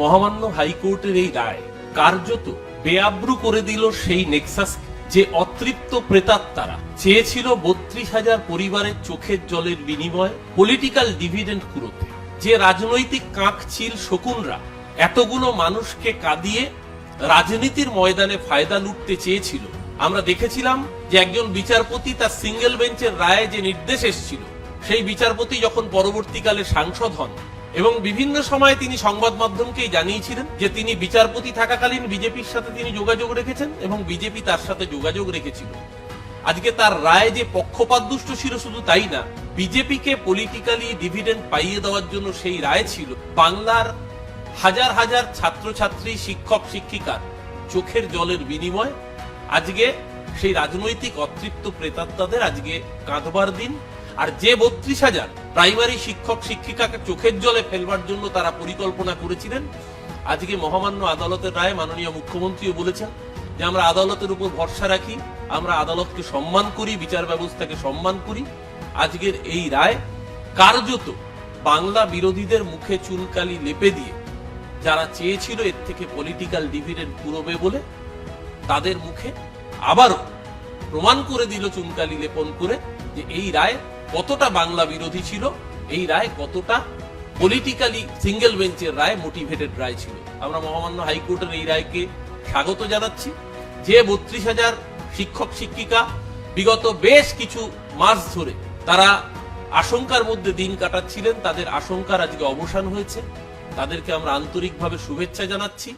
মহামান্য হাইকোর্টের এই রায় কার্যত বেআব্রু করে দিল সেই নেক্সাস যে অতৃপ্ত প্রেতাত্মারা। চেয়েছিল বত্রিশ হাজার পরিবারের চোখের জলের বিনিময়ে পলিটিক্যাল ডিভিডেন্ড কুড়োতে। যে রাজনৈতিক কাঁক ছিল শকুনরা এতগুলো মানুষকে কাঁদিয়ে রাজনীতির ময়দানে ফায়দা লুটতে চেয়েছিল। আমরা দেখেছিলাম যে একজন বিচারপতি তার সিঙ্গেল বেঞ্চের রায়ে যে নির্দেশ এসেছিল, সেই বিচারপতি যখন পরবর্তীকালে সাংসদ হন এবং বিভিন্ন সময় তিনি সংবাদ মাধ্যমকেই জানিয়েছিলেন যে তিনি বিচারপতি থাকাকালীন বিজেপির সাথে তিনি যোগাযোগ রেখেছেন এবং বিজেপি তার সাথে যোগাযোগ রেখেছিল। আজকে তার রায় যে পক্ষপাতদুষ্ট ছিল শুধু তাই না, বিজেপিকে পলিটিক্যালি ডিভিডেন্ড পাইয়ে দেওয়ার জন্য সেই রায় ছিল বাংলার হাজার হাজার ছাত্রছাত্রী, শিক্ষক, শিক্ষিকার চোখের জলের বিনিময়। আজকে সেই রাজনৈতিক অতৃপ্ত প্রেতাত্মাদের আজকে কাঁধবার দিন। আর যে বত্রিশ হাজার প্রাইমারি শিক্ষক শিক্ষিকাকে চোখের জলে ফেলবার জন্য তারা পরিকল্পনা করেছিলেন, আজকে মহামান্য আদালতের রায় মাননীয় মুখ্যমন্ত্রীও বলেছেন যে আমরা আদালতের উপর ভরসা রাখি, আমরা আদালতকে সম্মান করি, বিচার ব্যবস্থাকে সম্মান করি। আজকের এই রায় কার্যত বাংলা বিরোধীদের মুখে চুনকালি লেপে দিয়ে যারা চেয়েছিল এর থেকে পলিটিক্যাল ডিভিডেন্ড পুরবে বলে, তাদের মুখে আবারও প্রমাণ করে দিল চুনকালি লেপন করে যে এই রায় কতটা বাংলা বিরোধী ছিল, এই রায় কতটা পলিটিক্যালি সিঙ্গেল বেঞ্চের রায় মোটিভেটেড রায় ছিল। আমরা মহামান্য হাইকোর্টের এই রায়কে স্বাগত জানাচ্ছি। যে বত্রিশ হাজার শিক্ষক, শিক্ষিকা, বিগত বেশ কিছু মাস ধরে তারা আশঙ্কার মধ্যে দিন কাটাচ্ছিলেন, তাদের আশঙ্কার আজকে অবসান হয়েছে। তাদেরকে আমরা আন্তরিকভাবে শুভেচ্ছা জানাচ্ছি।